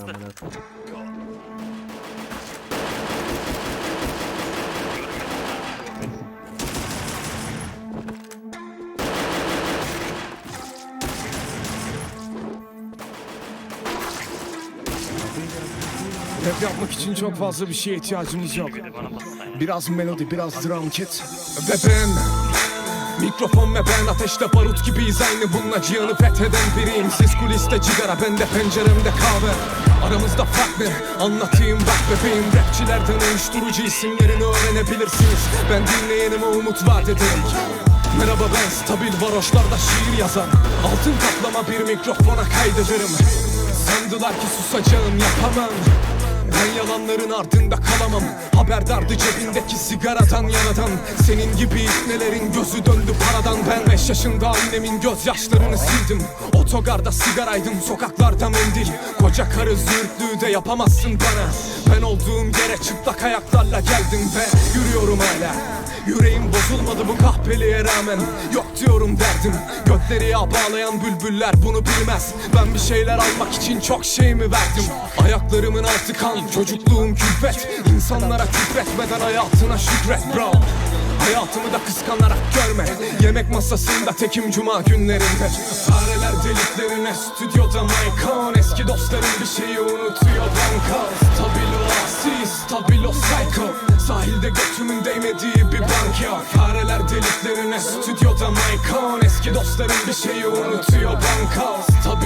koyayım. Rap yapmak için çok fazla bir şeye ihtiyacımız yok. Biraz melodi, biraz drum kit. Ve ben Mikrofon ve ben ateşte barut gibiyiz aynı bununla cihanı fetheden biriyim Siz kuliste cigara ben de penceremde kahve Aramızda fark ne anlatayım bak bebeğim. Rapçilerden uyuşturucu isimlerini öğrenebilirsiniz. Ben dinleyenime umut vaat ederim Merhaba ben stabil varoşlarda şiir yazan. Altın kaplama bir mikrofona kaydederim. Sandılar ki susacağım yapamam. Ben yalanların ardında kalamam. Haberdardı cebindeki sigaradan yanadan. Senin gibi iknelerin gözü döndü paradan. Ben beş yaşında annemin gözyaşlarını sildim Otogarda sigaraydım sokaklarda mendil. Koca karı zürtlüğü de yapamazsın bana. Ben olduğum yere çıplak ayaklarla geldim ve yürüyorum hala. Yüreğim bozulmadı bu kahpeliğe rağmen. Yok diyorum derdim Gökleri bağlayan bülbüller bunu bilmez. Ben bir şeyler almak için çok şey mi verdim. Ayaklarımın altı kan Çocukluğum külfet. İnsanlara küfretmeden hayatına şükret bro Hayatımı da kıskanarak görme. Yemek masasında tekim cuma günlerinde. Fareler deliklerine stüdyoda Maykon Eski dostlarım bir şeyi unutuyor banka. Stabilo asi, stabilo psycho. Sahilde götümün değmediği bir bank ya Fareler deliklerine stüdyoda Maykon Eski dostlarım bir şeyi unutuyor banka. Stabilo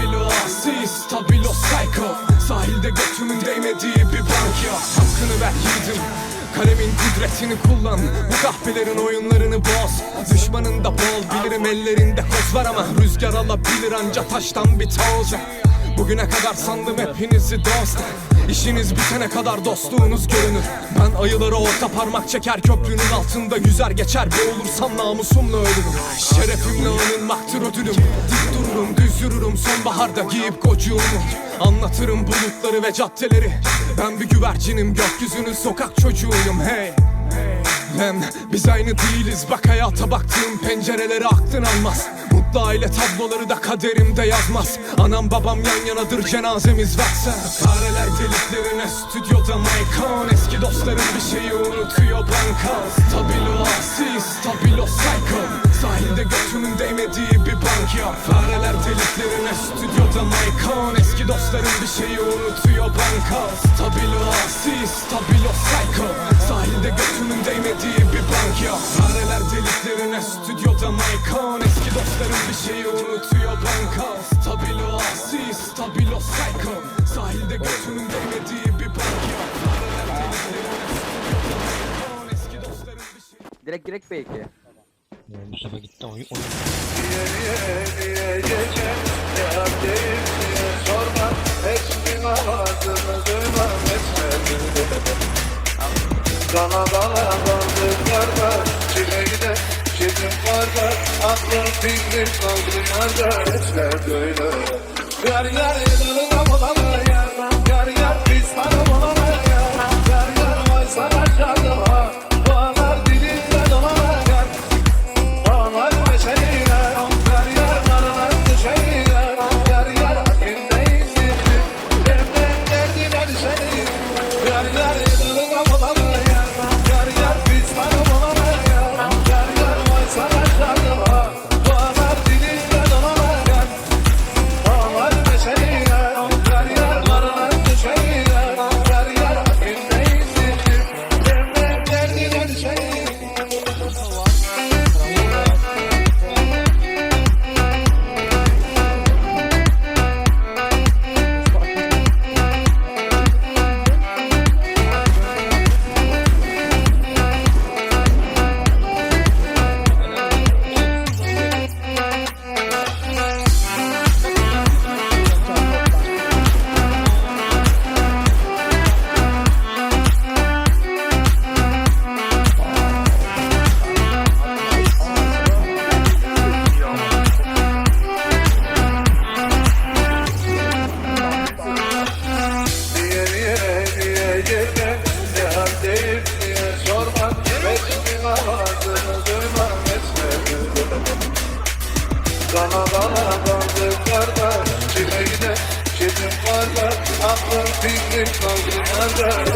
Kalemin kudretini kullan. Bu kahpelerin oyunlarını boz. Düşmanın da bol bilirim ellerinde koz var ama Rüzgar alabilir anca taştan bir toz. Bugüne kadar sandım hepinizi dost. İşiniz bitene kadar dostluğunuz görünür. Ben ayıları orta parmak çeker köprünün altında Yüzer geçer. Boğulursam namusumla ölürüm. Şerefimle anılmaktır ödülüm. Dik dururum düz yürürüm sonbaharda giyip kocuğumu. Anlatırım bulutları ve caddeleri Ben bir güvercinim gökyüzünün sokak çocuğuyum hey. Lan biz aynı değiliz bak hayata baktığım pencereleri aklın almaz. Mutlu aile tabloları da kaderimde yazmaz. Anam babam yan yanadır cenazemiz varsa. Fareler deliklerine stüdyoda Maykon Eski dostlarım bir şeyi unutuyor banka. Stabilo asi, stabilo psycho Sahilde götümün değmediği bir bank ya. Fareler deliklerine stüdyoda Maykon Eski dostlarım bir şeyi unutuyor banka. Stabilo asi, stabilo psycho. Sahilde götümün değmediği bir bank ya. Fareler deliklerine stüdyoda Maykon Eski dostlarım bir şeyi unutuyor banka. Stabilo asi, stabilo psycho. Sahilde götümün değmediği bir bank ya. Fareler deliklerine Direkt direkt belki. Mustafa gitti oyun oyun. Kana bana bandırlar var Çileğde çetim var var Aklım fikrim kaldı yarda Etler böyle Yar yar yanına bulana yar Yar yar biz bana bulana Nedir benimle deyip diye sormam Resmin ağzını duymam etmedim Kana bana bandı kardeş Kime gider kimin kardeş Aklım fikrim kaldı kardeş